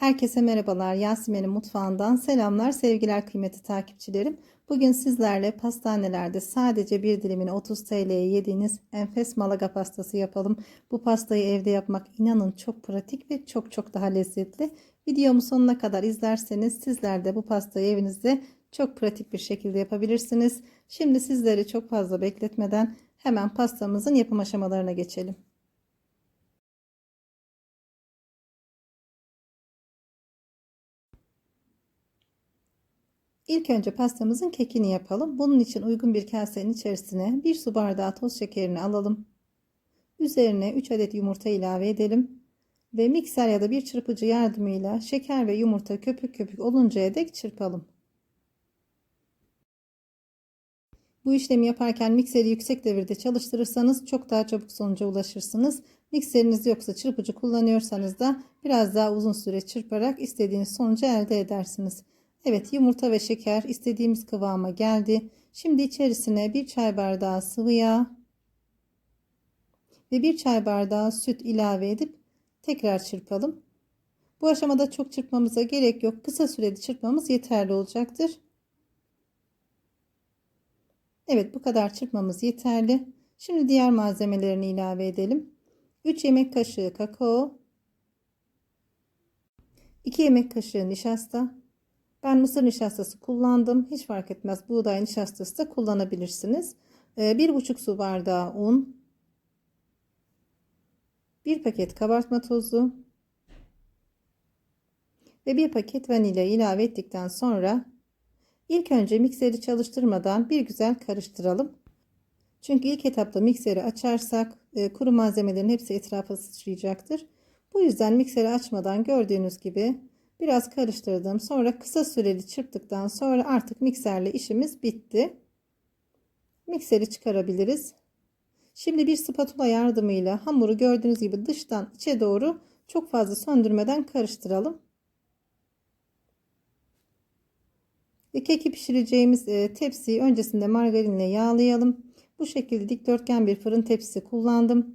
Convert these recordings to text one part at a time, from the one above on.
Herkese merhabalar. Yasemin'in mutfağından selamlar, sevgiler kıymetli takipçilerim. Bugün sizlerle pastanelerde sadece bir dilimini 30 TL'ye yediğiniz enfes malaga pastası yapalım. Bu pastayı evde yapmak inanın çok pratik ve çok çok daha lezzetli. Videomu sonuna kadar izlerseniz sizler de bu pastayı evinizde çok pratik bir şekilde yapabilirsiniz. Şimdi sizleri çok fazla bekletmeden hemen pastamızın yapım aşamalarına geçelim. İlk önce pastamızın kekini yapalım. Bunun için uygun bir kasenin içerisine 1 su bardağı toz şekerini alalım. Üzerine 3 adet yumurta ilave edelim. Ve mikser ya da bir çırpıcı yardımıyla şeker ve yumurta köpük köpük oluncaya dek çırpalım. Bu işlemi yaparken mikseri yüksek devirde çalıştırırsanız çok daha çabuk sonuca ulaşırsınız. Mikseriniz yoksa çırpıcı kullanıyorsanız da biraz daha uzun süre çırparak istediğiniz sonucu elde edersiniz. Evet yumurta ve şeker istediğimiz kıvama geldi. Şimdi içerisine bir çay bardağı sıvı yağ ve bir çay bardağı süt ilave edip tekrar çırpalım. Bu aşamada çok çırpmamıza gerek yok. Kısa sürede çırpmamız yeterli olacaktır. Evet bu kadar çırpmamız yeterli. Şimdi diğer malzemelerini ilave edelim. 3 yemek kaşığı kakao, 2 yemek kaşığı nişasta, ben mısır nişastası kullandım. Hiç fark etmez. Buğday nişastası da kullanabilirsiniz. Ee, bir buçuk su bardağı un. Bir paket kabartma tozu. Ve bir paket vanilya ilave ettikten sonra ilk önce mikseri çalıştırmadan bir güzel karıştıralım. Çünkü ilk etapta mikseri açarsak e, kuru malzemelerin hepsi etrafa sıçrayacaktır. Bu yüzden mikseri açmadan gördüğünüz gibi Biraz karıştırdım. Sonra kısa süreli çırptıktan sonra artık mikserle işimiz bitti. Mikseri çıkarabiliriz. Şimdi bir spatula yardımıyla hamuru gördüğünüz gibi dıştan içe doğru çok fazla söndürmeden karıştıralım. Keki pişireceğimiz e, tepsiyi öncesinde margarinle yağlayalım. Bu şekilde dikdörtgen bir fırın tepsisi kullandım.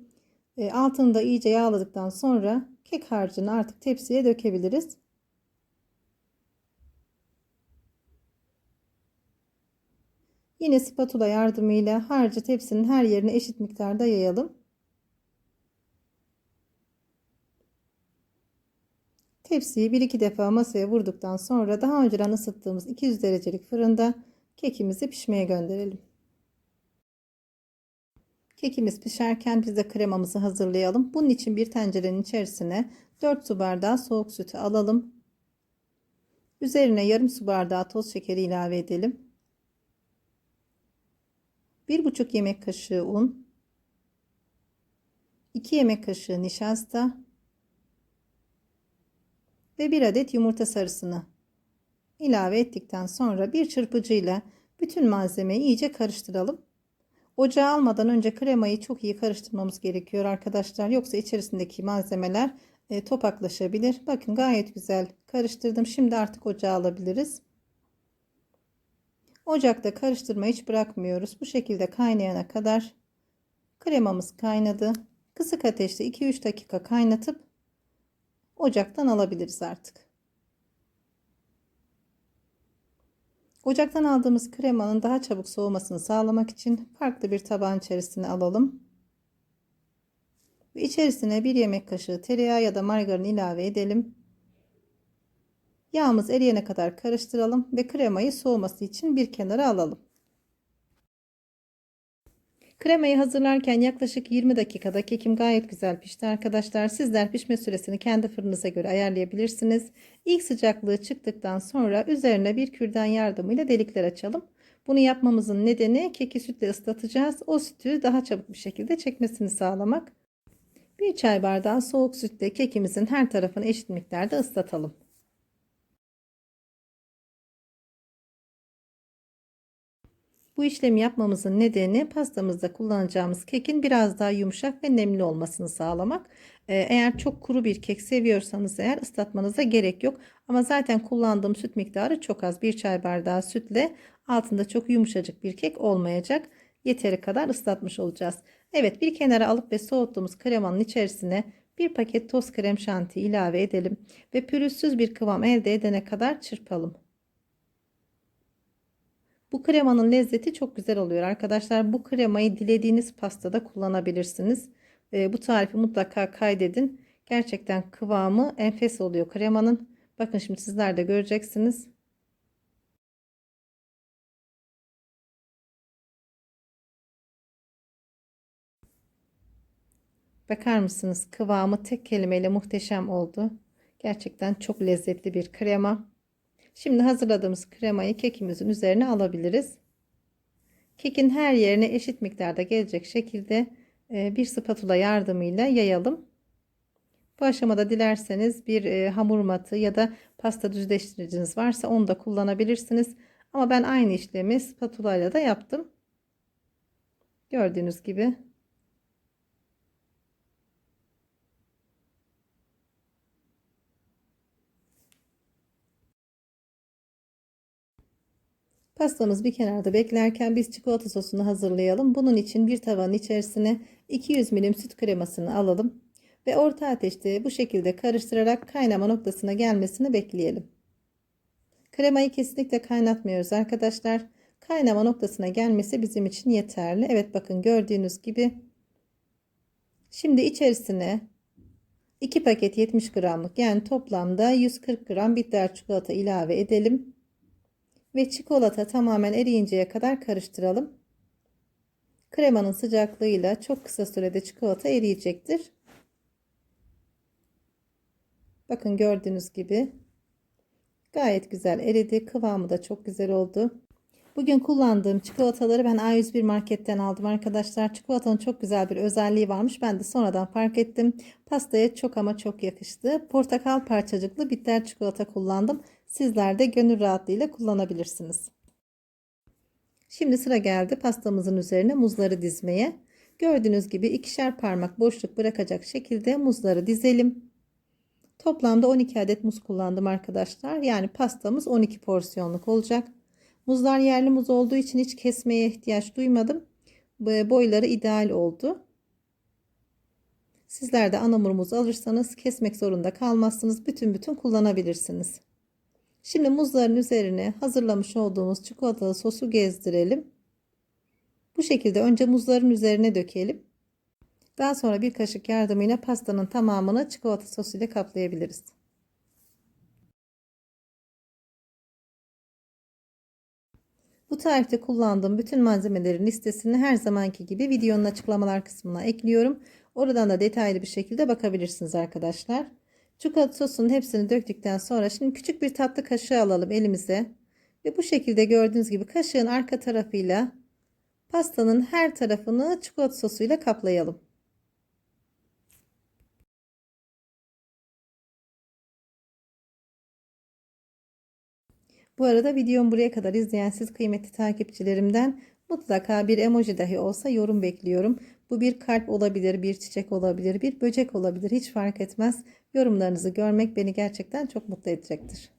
E, altını da iyice yağladıktan sonra kek harcını artık tepsiye dökebiliriz. Yine spatula yardımıyla harcı tepsinin her yerine eşit miktarda yayalım. Tepsiyi 1-2 defa masaya vurduktan sonra daha önceden ısıttığımız 200 derecelik fırında kekimizi pişmeye gönderelim. Kekimiz pişerken biz de kremamızı hazırlayalım. Bunun için bir tencerenin içerisine 4 su bardağı soğuk sütü alalım. Üzerine yarım su bardağı toz şekeri ilave edelim. 1,5 yemek kaşığı un, 2 yemek kaşığı nişasta ve 1 adet yumurta sarısını ilave ettikten sonra bir çırpıcıyla bütün malzemeyi iyice karıştıralım. Ocağa almadan önce kremayı çok iyi karıştırmamız gerekiyor arkadaşlar. Yoksa içerisindeki malzemeler e, topaklaşabilir. Bakın gayet güzel karıştırdım. Şimdi artık ocağa alabiliriz. Ocakta karıştırma hiç bırakmıyoruz. Bu şekilde kaynayana kadar kremamız kaynadı. Kısık ateşte 2-3 dakika kaynatıp ocaktan alabiliriz artık. Ocaktan aldığımız kremanın daha çabuk soğumasını sağlamak için farklı bir tabağın içerisine alalım. Ve içerisine bir yemek kaşığı tereyağı ya da margarin ilave edelim. Yağımız eriyene kadar karıştıralım ve kremayı soğuması için bir kenara alalım. Kremayı hazırlarken yaklaşık 20 dakikada kekim gayet güzel pişti arkadaşlar. Sizler pişme süresini kendi fırınıza göre ayarlayabilirsiniz. İlk sıcaklığı çıktıktan sonra üzerine bir kürdan yardımıyla delikler açalım. Bunu yapmamızın nedeni keki sütle ıslatacağız. O sütü daha çabuk bir şekilde çekmesini sağlamak. Bir çay bardağı soğuk sütle kekimizin her tarafını eşit miktarda ıslatalım. Bu işlemi yapmamızın nedeni pastamızda kullanacağımız kekin biraz daha yumuşak ve nemli olmasını sağlamak. Ee, eğer çok kuru bir kek seviyorsanız eğer ıslatmanıza gerek yok. Ama zaten kullandığım süt miktarı çok az. Bir çay bardağı sütle altında çok yumuşacık bir kek olmayacak. Yeteri kadar ıslatmış olacağız. Evet bir kenara alıp ve soğuttuğumuz kremanın içerisine Bir paket toz krem şanti ilave edelim ve pürüzsüz bir kıvam elde edene kadar çırpalım. Bu kremanın lezzeti çok güzel oluyor arkadaşlar. Bu kremayı dilediğiniz pastada kullanabilirsiniz. E, bu tarifi mutlaka kaydedin. Gerçekten kıvamı enfes oluyor kremanın. Bakın şimdi sizler de göreceksiniz. Bakar mısınız? Kıvamı tek kelimeyle muhteşem oldu. Gerçekten çok lezzetli bir krema. Şimdi hazırladığımız kremayı kekimizin üzerine alabiliriz. Kekin her yerine eşit miktarda gelecek şekilde e, bir spatula yardımıyla yayalım. Bu aşamada dilerseniz bir e, hamur matı ya da pasta düzleştiriciniz varsa onu da kullanabilirsiniz. Ama ben aynı işlemi spatula ile de yaptım. Gördüğünüz gibi Pastamız bir kenarda beklerken biz çikolata sosunu hazırlayalım. Bunun için bir tavanın içerisine 200 milim süt kremasını alalım ve orta ateşte bu şekilde karıştırarak kaynama noktasına gelmesini bekleyelim. Kremayı kesinlikle kaynatmıyoruz arkadaşlar. Kaynama noktasına gelmesi bizim için yeterli. Evet bakın gördüğünüz gibi. Şimdi içerisine 2 paket 70 gramlık yani toplamda 140 gram bitter çikolata ilave edelim ve çikolata tamamen eriyinceye kadar karıştıralım. Kremanın sıcaklığıyla çok kısa sürede çikolata eriyecektir. Bakın gördüğünüz gibi gayet güzel eridi. Kıvamı da çok güzel oldu. Bugün kullandığım çikolataları ben A101 marketten aldım arkadaşlar. Çikolatanın çok güzel bir özelliği varmış. Ben de sonradan fark ettim. Pastaya çok ama çok yakıştı. Portakal parçacıklı bitter çikolata kullandım. Sizler de gönül rahatlığıyla kullanabilirsiniz. Şimdi sıra geldi pastamızın üzerine muzları dizmeye. Gördüğünüz gibi ikişer parmak boşluk bırakacak şekilde muzları dizelim. Toplamda 12 adet muz kullandım arkadaşlar. Yani pastamız 12 porsiyonluk olacak. Muzlar yerli muz olduğu için hiç kesmeye ihtiyaç duymadım. Boyları ideal oldu. Sizler de anamur muz alırsanız kesmek zorunda kalmazsınız. Bütün bütün kullanabilirsiniz. Şimdi muzların üzerine hazırlamış olduğumuz çikolatalı sosu gezdirelim. Bu şekilde önce muzların üzerine dökelim. Daha sonra bir kaşık yardımıyla pastanın tamamını çikolata sosu ile kaplayabiliriz. Bu tarifte kullandığım bütün malzemelerin listesini her zamanki gibi videonun açıklamalar kısmına ekliyorum. Oradan da detaylı bir şekilde bakabilirsiniz arkadaşlar. Çikolata sosunun hepsini döktükten sonra şimdi küçük bir tatlı kaşığı alalım elimize. Ve bu şekilde gördüğünüz gibi kaşığın arka tarafıyla pastanın her tarafını çikolata sosuyla kaplayalım. Bu arada videomu buraya kadar izleyen siz kıymetli takipçilerimden mutlaka bir emoji dahi olsa yorum bekliyorum. Bu bir kalp olabilir, bir çiçek olabilir, bir böcek olabilir hiç fark etmez. Yorumlarınızı görmek beni gerçekten çok mutlu edecektir.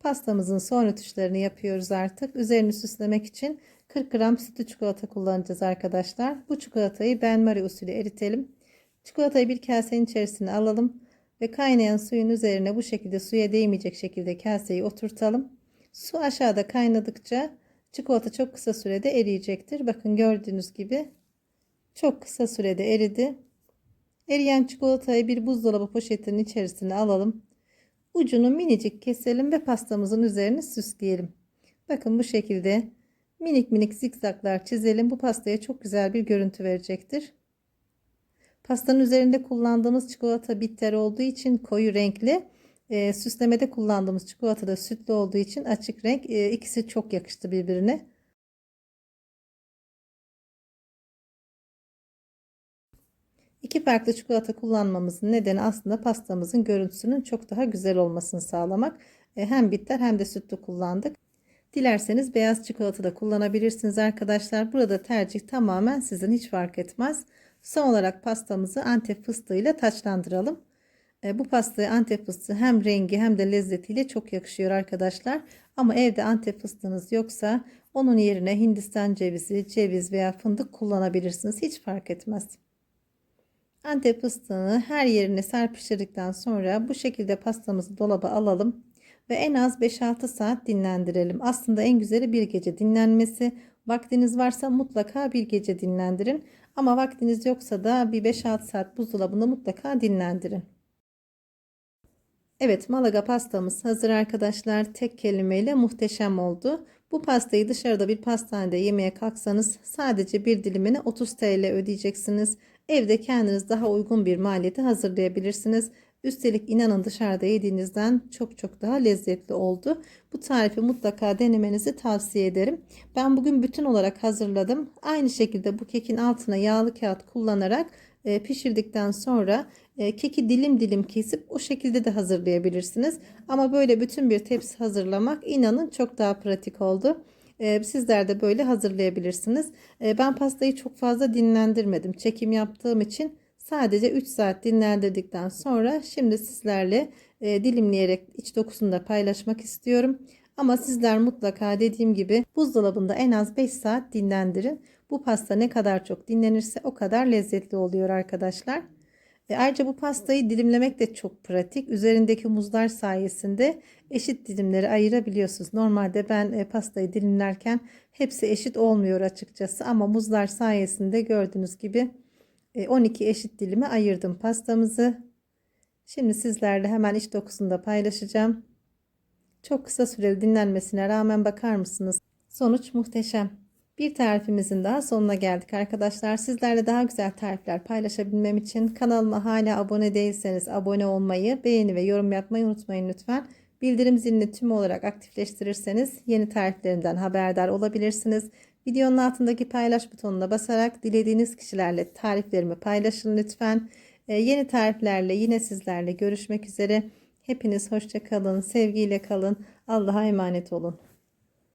Pastamızın son rötuşlarını yapıyoruz artık. Üzerini süslemek için 40 gram sütlü çikolata kullanacağız arkadaşlar. Bu çikolatayı benmari usulü eritelim. Çikolatayı bir kasenin içerisine alalım ve kaynayan suyun üzerine bu şekilde suya değmeyecek şekilde kaseyi oturtalım. Su aşağıda kaynadıkça çikolata çok kısa sürede eriyecektir. Bakın gördüğünüz gibi çok kısa sürede eridi. Eriyen çikolatayı bir buzdolabı poşetinin içerisine alalım. Ucunu minicik keselim ve pastamızın üzerine süsleyelim. Bakın bu şekilde minik minik zikzaklar çizelim. Bu pastaya çok güzel bir görüntü verecektir. Pastanın üzerinde kullandığımız çikolata bitter olduğu için koyu renkli. E, süslemede kullandığımız çikolata da sütlü olduğu için açık renk. E, ikisi çok yakıştı birbirine. İki farklı çikolata kullanmamızın nedeni aslında pastamızın görüntüsünün çok daha güzel olmasını sağlamak. E, hem bitter hem de sütlü kullandık. Dilerseniz beyaz çikolata da kullanabilirsiniz arkadaşlar. Burada tercih tamamen sizin hiç fark etmez. Son olarak pastamızı antep fıstığıyla taçlandıralım. E, bu pastaya Antep fıstığı hem rengi hem de lezzetiyle çok yakışıyor arkadaşlar. Ama evde Antep fıstığınız yoksa onun yerine Hindistan cevizi, ceviz veya fındık kullanabilirsiniz. Hiç fark etmez. Antep fıstığını her yerine serpiştirdikten sonra bu şekilde pastamızı dolaba alalım ve en az 5-6 saat dinlendirelim. Aslında en güzeli bir gece dinlenmesi. Vaktiniz varsa mutlaka bir gece dinlendirin. Ama vaktiniz yoksa da bir 5-6 saat buzdolabında mutlaka dinlendirin. Evet Malaga pastamız hazır arkadaşlar. Tek kelimeyle muhteşem oldu. Bu pastayı dışarıda bir pastanede yemeye kalksanız sadece bir dilimini 30 TL ödeyeceksiniz. Evde kendiniz daha uygun bir maliyete hazırlayabilirsiniz. Üstelik inanın dışarıda yediğinizden çok çok daha lezzetli oldu. Bu tarifi mutlaka denemenizi tavsiye ederim. Ben bugün bütün olarak hazırladım. Aynı şekilde bu kekin altına yağlı kağıt kullanarak e, pişirdikten sonra e, keki dilim dilim kesip o şekilde de hazırlayabilirsiniz. Ama böyle bütün bir tepsi hazırlamak inanın çok daha pratik oldu. E, sizler de böyle hazırlayabilirsiniz. Ben pastayı çok fazla dinlendirmedim. Çekim yaptığım için sadece 3 saat dinlendirdikten sonra şimdi sizlerle dilimleyerek iç dokusunu da paylaşmak istiyorum. Ama sizler mutlaka dediğim gibi buzdolabında en az 5 saat dinlendirin. Bu pasta ne kadar çok dinlenirse o kadar lezzetli oluyor arkadaşlar. Ve ayrıca bu pastayı dilimlemek de çok pratik. Üzerindeki muzlar sayesinde eşit dilimleri ayırabiliyorsunuz. Normalde ben e, pastayı dilimlerken hepsi eşit olmuyor açıkçası. Ama muzlar sayesinde gördüğünüz gibi 12 e, eşit dilime ayırdım pastamızı. Şimdi sizlerle hemen iç dokusunu da paylaşacağım. Çok kısa süreli dinlenmesine rağmen bakar mısınız? Sonuç muhteşem. Bir tarifimizin daha sonuna geldik arkadaşlar. Sizlerle daha güzel tarifler paylaşabilmem için kanalıma hala abone değilseniz abone olmayı, beğeni ve yorum yapmayı unutmayın lütfen. Bildirim zilini tüm olarak aktifleştirirseniz yeni tariflerimden haberdar olabilirsiniz. Videonun altındaki paylaş butonuna basarak dilediğiniz kişilerle tariflerimi paylaşın lütfen. Ee, yeni tariflerle yine sizlerle görüşmek üzere. Hepiniz hoşça kalın, sevgiyle kalın. Allah'a emanet olun.